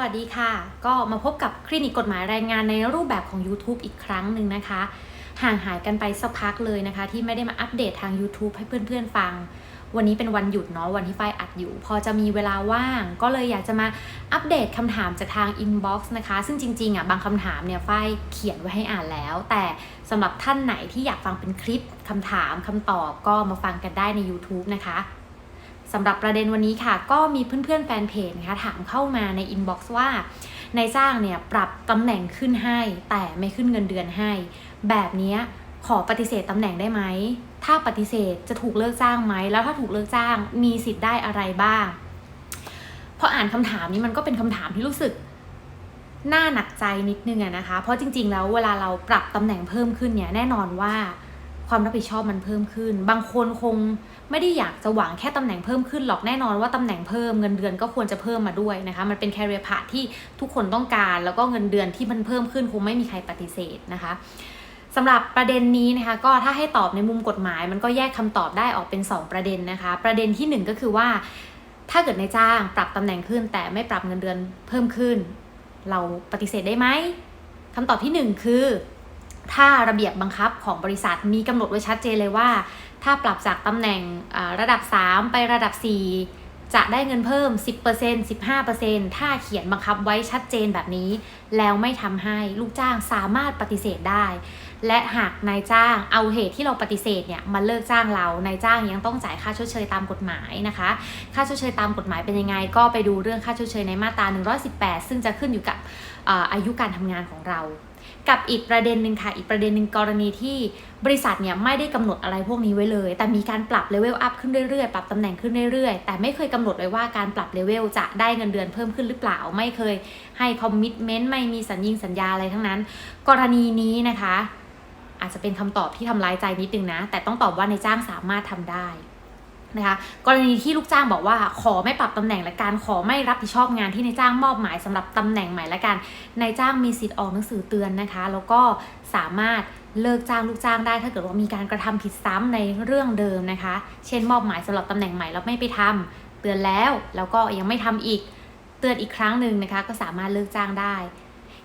วัสดีค่ะ ก็มาพบกับคลินิกกฎหมายแรงงานในรูปแบบของ YouTube อีกครั้งหนึ่งนะคะ ห่างหายกันไปสักพักเลยนะคะ ที่ไม่ได้มาอัปเดตทาง YouTube ให้เพื่อนๆฟัง วันนี้เป็นวันหยุดเนาะวันที่ฝ้ายอัดอยู่ พอจะมีเวลาว่าง ก็เลยอยากจะมาอัปเดตคำถามจากทาง Inbox นะคะ ซึ่งจริงๆอะบางคำถามเนี่ยฝ้ายเขียนไว้ให้อ่านแล้ว แต่สำหรับท่านไหนที่อยากฟังเป็นคลิปคำถามคำตอบก็มาฟังกันได้ใน YouTube นะคะ สำหรับประเด็นวันนี้ค่ะ ก็มีเพื่อนๆแฟนเพจนะคะถามเข้ามาในอินบ็อกซ์ว่านายจ้างเนี่ยปรับตำแหน่งขึ้นให้ แต่ไม่ขึ้นเงินเดือนให้ แบบนี้ขอปฏิเสธตำแหน่งได้ไหม ถ้าปฏิเสธจะถูกเลิกจ้างไหม แล้วถ้าถูกเลิกจ้างมีสิทธิ์ได้อะไรบ้าง พออ่านคำถามนี้มันก็เป็นคำถามที่รู้สึกน่าหนักใจนิดนึงอะนะคะ เพราะจริง ๆ แล้วเวลาเราปรับตำแหน่งเพิ่มขึ้นเนี่ยแน่นอนว่า ความรับผิดชอบมันเพิ่มขึ้น บางคนคงไม่ได้อยากจะหวังแค่ตำแหน่งเพิ่มขึ้นหรอกแน่นอนว่าตำแหน่งเพิ่มเงินเดือนก็ควรจะเพิ่มมาด้วยนะคะ มันเป็นแคริเอร์พาที่ทุกคนต้องการ แล้วก็เงินเดือนที่มันเพิ่มขึ้นคงไม่มีใครปฏิเสธนะคะสำหรับประเด็นนี้นะคะก็ถ้าให้ตอบในมุมกฎหมาย มันก็แยกคำตอบได้ออกเป็น 2 ประเด็นนะคะ ประเด็นที่ 1 ก็คือว่า ถ้าเกิดนายจ้างปรับตำแหน่งขึ้น แต่ไม่ปรับเงินเดือนเพิ่มขึ้น เราปฏิเสธได้ไหมคำตอบที่ 1 คือ ถ้าระเบียบบังคับของบริษัทมีกำหนดไว้ชัดเจนเลยว่า ถ้าปรับจากตำแหน่งระดับ 3 ไประดับ 4 จะได้เงินเพิ่ม 10% 15%ถ้าเขียนบังคับไว้ชัดเจนแบบนี้ แล้วไม่ทำให้ลูกจ้างสามารถปฏิเสธได้ และหากนายจ้างเอาเหตุที่เราปฏิเสธเนี่ยมาเลิกจ้างเรา นายจ้างยังต้องจ่ายค่าชดเชยตามกฎหมายนะคะ ค่าชดเชยตามกฎหมายเป็นยังไง ก็ไปดูเรื่องค่าชดเชยในมาตรา 118 ซึ่งจะขึ้นอยู่กับอายุการทำงานของเรา กับอีกประเด็นหนึ่งค่ะ อีกประเด็นหนึ่งกรณีที่บริษัทเนี่ยไม่ได้กำหนดอะไรพวกนี้ไว้เลย แต่มีการปรับเลเวลอัพขึ้นเรื่อยๆ ปรับตำแหน่งขึ้นเรื่อยๆ แต่ไม่เคยกำหนดไว้ว่าการปรับเลเวลจะได้เงินเดือนเพิ่มขึ้นหรือเปล่า ไม่เคยให้คอมมิชเมนต์ไม่มีสัญญิงสัญญาอะไรทั้งนั้น กรณีนี้นะคะ อาจจะเป็นคำตอบที่ทำร้ายใจนิดนึงนะ แต่ต้องตอบว่าในจ้างสามารถทำได้ นะคะกรณีที่ลูกจ้างบอกว่าขอไม่ปรับตำแหน่งและการขอไม่รับผิดชอบงานที่นายจ้างมอบหมายสำหรับตำแหน่งใหม่และการนายจ้างมีสิทธิ์ออกหนังสือเตือนนะคะ แล้วก็สามารถเลิกจ้างลูกจ้างได้ ถ้าเกิดว่ามีการกระทำผิดซ้ำในเรื่องเดิมนะคะ เช่น มอบหมายสำหรับตำแหน่งใหม่แล้วไม่ไปทำเตือนแล้วแล้วก็ยังไม่ทำอีกเตือนอีกครั้งหนึ่งนะคะ ก็สามารถเลิกจ้างได้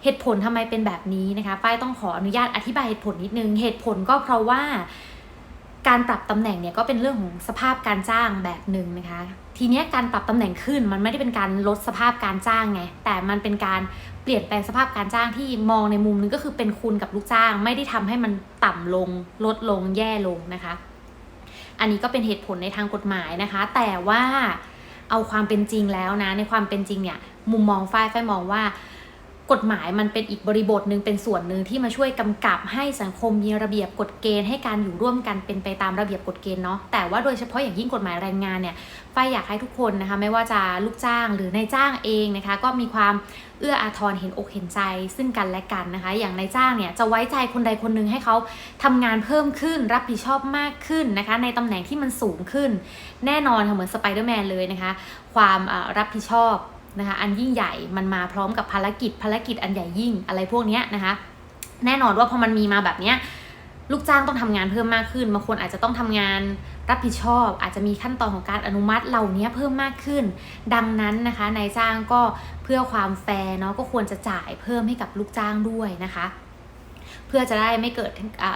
เหตุผลทำไมเป็นแบบนี้นะคะฝ้ายต้องขออนุญาตอธิบายเหตุผลนิดนึงเหตุผลก็เพราะว่า การปรับตำแหน่งเนี่ยก็เป็นเรื่องของสภาพการจ้างแบบหนึ่งนะคะ ทีนี้การปรับตำแหน่งขึ้นมันไม่ได้เป็นการลดสภาพการจ้างไง แต่มันเป็นการเปลี่ยนแปลงสภาพการจ้างที่มองในมุมนึงก็คือเป็นคุณกับลูกจ้าง ไม่ได้ทำให้มันต่ำลง ลดลงแย่ลงนะคะ อันนี้ก็เป็นเหตุผลในทางกฎหมายนะคะ แต่ว่าเอาความเป็นจริงแล้วนะในความเป็นจริงเนี่ยมุมมองฝ้ายฝ้ายมองว่า กฎหมายมันเป็นอีกบริบทหนึ่งเป็นส่วนหนึ่งที่มาช่วยกำกับให้สังคมมีระเบียบกฎเกณฑ์ให้การอยู่ร่วมกันเป็นไปตามระเบียบกฎเกณฑ์เนาะแต่ว่าโดยเฉพาะอย่างยิ่งกฎหมายแรงงานเนี่ยฝ้ายอยากให้ทุกคนนะคะไม่ว่าจะลูกจ้างหรือนายจ้างเองนะคะก็มีความเอื้ออาทรเห็นอกเห็นใจซึ่งกันและกันนะคะ อย่างนายจ้างเนี่ยจะไว้ใจคนใดคนหนึ่งให้เขาทำงานเพิ่มขึ้น รับผิดชอบมากขึ้นนะคะ ในตำแหน่งที่มันสูงขึ้น แน่นอนค่ะเหมือนสไปเดอร์แมนเลยนะคะ ความรับผิดชอบ นะคะอันยิ่งใหญ่มันมาพร้อมกับภารกิจภารกิจอันใหญ่ยิ่งอะไรพวกนี้นะคะแน่นอนว่าพอมันมีมาแบบเนี้ยลูกจ้างต้องทำงานเพิ่มมากขึ้นบางคนอาจจะต้องทำงานรับผิดชอบ อาจจะมีขั้นตอนของการอนุมัติเหล่านี้เพิ่มมากขึ้น ดังนั้นนะคะนายจ้างก็เพื่อความแฟร์เนาะก็ควรจะจ่ายเพิ่มให้กับลูกจ้างด้วยนะคะ เพื่อจะได้ไม่เกิด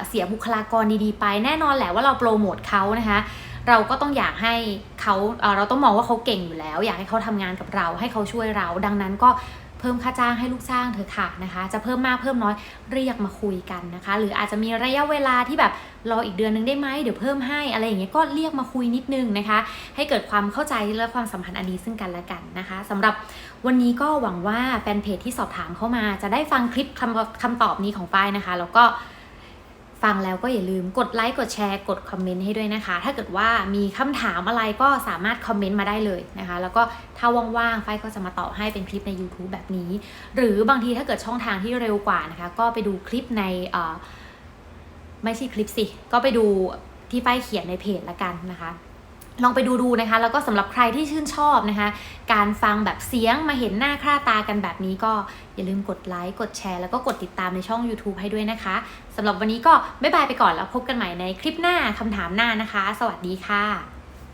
เสียบุคลากรดีๆ ไป แน่นอนแหละว่าเราโปรโมทเขานะคะ เราก็ต้องอยากให้เขาเราต้องมองว่าเขาเก่งอยู่แล้ว อยากให้เขาทำงานกับเรา ให้เขาช่วยเรา ดังนั้นก็เพิ่มค่าจ้างให้ลูกจ้างเถอะค่ะนะคะ จะเพิ่มมากเพิ่มน้อยเรียกมาคุยกันนะคะ หรืออาจจะมีระยะเวลาที่แบบรออีกเดือนนึงได้ไหมเดี๋ยวเพิ่มให้อะไรอย่างเงี้ยก็เรียกมาคุยนิดนึงนะคะ ให้เกิดความเข้าใจและความสัมพันธ์อันดีซึ่งกันและกันนะคะสำหรับวันนี้ก็หวังว่าแฟนเพจที่สอบถามเข้ามา จะได้ฟังคลิปคำคำตอบนี้ของป้ายนะคะ แล้วก็ ฟังแล้วก็อย่าลืมกดไลค์กดแชร์กดคอมเมนต์ให้ด้วยนะคะ ถ้าเกิดว่ามีคำถามอะไรก็สามารถคอมเมนต์มาได้เลยนะคะ แล้วก็ถ้าว่างๆไฟก็จะมาตอบให้เป็นคลิปใน YouTube แบบนี้ หรือบางทีถ้าเกิดช่องทางที่เร็วกว่านะคะ ก็ไปดูคลิปในไม่ใช่คลิปสิ ก็ไปดูที่ไฟเขียนในเพจละกันนะคะ ลองไปดูดูนะคะ แล้วก็สำหรับใครที่ชื่นชอบนะคะ การฟังแบบเสียงมาเห็นหน้าค่าตากันแบบนี้ก็อย่าลืมกดไลค์ กดแชร์ แล้วก็กดติดตามในช่อง YouTube ให้ด้วยนะคะสำหรับวันนี้ก็บ๊ายบายไปก่อนแล้วพบกันใหม่ในคลิปหน้าคำถามหน้านะคะ สวัสดีค่ะ